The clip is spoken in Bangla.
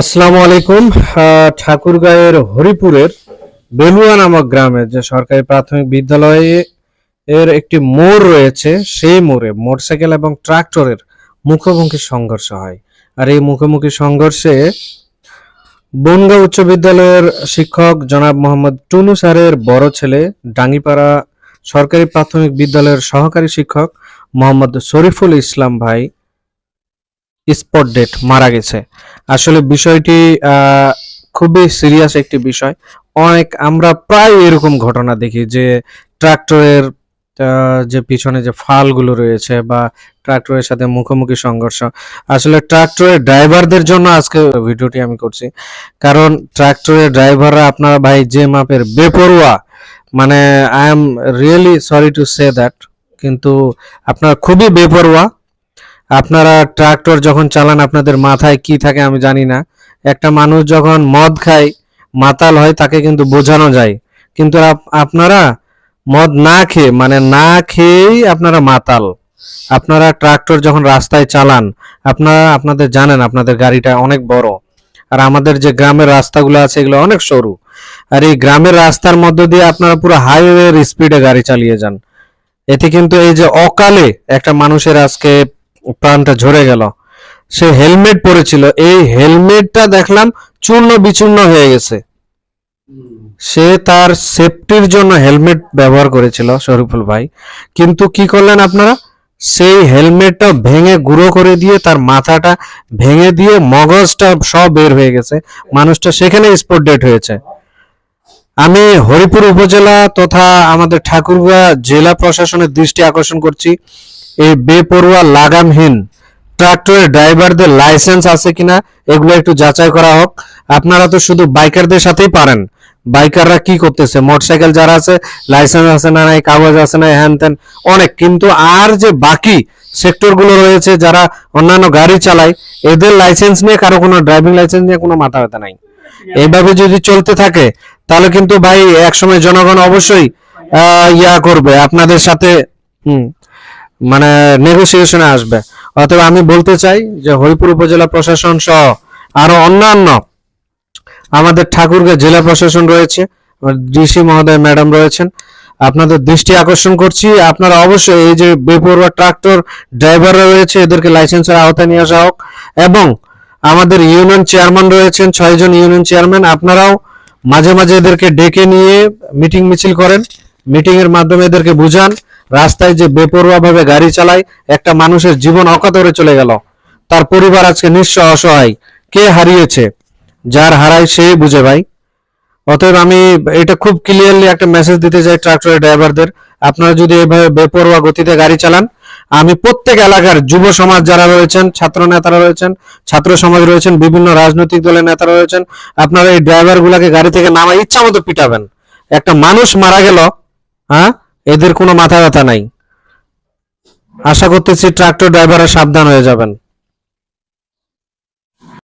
আসসালামু আলাইকুম। ঠাকুরগাঁয়ের হরিপুরের বেলুয়া নামক গ্রামে যে সরকারি প্রাথমিক বিদ্যালয়ে এর একটি মোড় রয়েছে, সেই মোড়ে মোটরসাইকেল এবং ট্রাক্টরের মুখোমুখি সংঘর্ষ হয়। আর এই মুখোমুখি সংঘর্ষে বনগাঁ উচ্চ বিদ্যালয়ের শিক্ষক জনাব মোহাম্মদ টুনু স্যারের বড় ছেলে, ডাঙ্গিপাড়া সরকারি প্রাথমিক বিদ্যালয়ের সহকারী শিক্ষক মোহাম্মদ শরীফুল ইসলাম ভাই স্পট ডেট মারা গেছে। আসলে বিষয়টি খুবই সিরিয়াস একটি বিষয়। অনেক আমরা প্রায় এরকম ঘটনা দেখি যে, ট্রাক্টরের যে পিছনে যে ফালগুলো রয়েছে বা ট্রাক্টরের সাথে মুখোমুখি সংঘর্ষ। আসলে ট্রাক্টরের ড্রাইভারদের জন্য আজকে ভিডিওটি আমি করছি। কারণ ট্রাক্টরের ড্রাইভাররা আপনারা ভাই যে মাপের বেপরোয়া মানে I am really sorry to say that কিন্তু আপনারা খুবই বেপরোয়া। আপনারা ট্রাক্টর যখন চালান, আপনাদের মাথায় কি থাকে আমি জানি না। একটা মানুষ যখন মদ খায়, মাতাল হয়, তাকে কিন্তু বোঝানো যায়। কিন্তু আপনারা মদ না খেয়ে মানে না খেয়েই আপনারা মাতাল। আপনারা ট্রাক্টর যখন রাস্তায় চালান, আপনারা, আপনাদের জানেন আপনাদের গাড়িটা অনেক বড়। আর আমাদের যে গ্রামের রাস্তাগুলো আছে, এগুলো অনেক সরু। আর এই গ্রামের রাস্তার মধ্য দিয়ে আপনারা পুরো হাইওয়ের স্পিডে গাড়ি চালিয়ে যান। এতে কিন্তু এই যে অকালে একটা মানুষের আজকে প্রাণটা ঝরে গেল। সে হেলমেট পরেছিল। এই হেলমেটটা দেখলাম চূর্ণ বিচূর্ণ হয়ে গেছে। সে তার সেফটির জন্য হেলমেট ব্যবহার করেছিল শরীফুল ভাই। কিন্তু কি করলেন আপনারা? সেই হেলমেটটা ভেঙে গুঁড়ো করে দিয়ে তার মাথাটা ভেঙে দিয়ে মগজটা সব বের হয়ে গেছে। মানুষটা সেখানে স্পট ডেট হয়েছে। আমি হরিপুর উপজেলা তথা আমাদের ঠাকুরগাঁ জেলা প্রশাসনের দৃষ্টি আকর্ষণ করছি। এই বেপরোয়া লাগামহীন ট্রাক্টরের ড্রাইভারদের লাইসেন্স আছে কিনা, এগুলো একটু যাচাই করা হোক। আপনারা তো শুধু বাইকারদের সাথেই পারেন। বাইকাররা কি করতেছে? মোটরসাইকেল যারা আছে, লাইসেন্স আছে না নাই, কাগজ আছে না, হ্যান ত্যান, অনেক। কিন্তু আর যে বাকি সেক্টরগুলো রয়েছে, যারা অন্যান্য গাড়ি চালায়, এদের লাইসেন্স নিয়ে কারও কোনো ড্রাইভিং লাইসেন্স নিয়ে কোনো মাথা ব্যথা নাই। এইভাবে যদি চলতে থাকে, তাহলে কিন্তু ভাই, একসময় জনগণ অবশ্যই ইয়া করবে। আপনাদের সাথে, হুম। মানে নেগোসিয়েশনে আসবে। অতএব আমি বলতে চাই যে হরিপুর উপজেলা প্রশাসন সহ আরও অন্যান্য আমাদের ঠাকুরগাঁ জেলা প্রশাসন রয়েছে ডিসি মহোদয় ম্যাডাম রয়েছেন। আপনাদের দৃষ্টি আকর্ষণ করছি, আপনারা অবশ্যই এই যে বেপরোয়া ট্রাক্টর ড্রাইভাররা রয়েছে, এদেরকে লাইসেন্সের আওতায় নিয়ে আসা হোক। এবং আমাদের ইউনিয়ন চেয়ারম্যান রয়েছেন ছয়জন ইউনিয়ন চেয়ারম্যান আপনারাও মাঝে মাঝে এদেরকে ডেকে নিয়ে মিটিং মিছিল করেন। মিটিং এর মাধ্যমে এদেরকে বুঝান। রাস্তায় যে বেপরোয়া ভাবে গাড়ি চালায়, একটা মানুষের জীবন অকাতরে চলে গেল। তার পরিবার আজকে নিঃস্ব অসহায়। কে হারিয়েছে? যার হারায় সে বুঝে ভাই। অতএব আমি এটা খুব ক্লিয়ারলি একটা মেসেজ দিতে চাই ট্রাক্টরের ড্রাইভারদের আপনারা যদি এভাবে বেপরোয়া গতিতে গাড়ি চালান, আমি প্রত্যেক এলাকার যুব সমাজ যারা রয়েছেন, ছাত্র নেতারা রয়েছেন, ছাত্র সমাজ রয়েছেন, বিভিন্ন রাজনৈতিক দলের নেতারা রয়েছেন, আপনারা এই ড্রাইভার গুলাকে গাড়ি থেকে নামা ইচ্ছা মতো পিটাবেন। একটা মানুষ মারা গেল হ্যাঁ? এদের কোনো মাথা ব্যথা নাই। আশা করতেছি ট্রাক্টর ড্রাইভাররা সাবধান হয়ে যাবেন।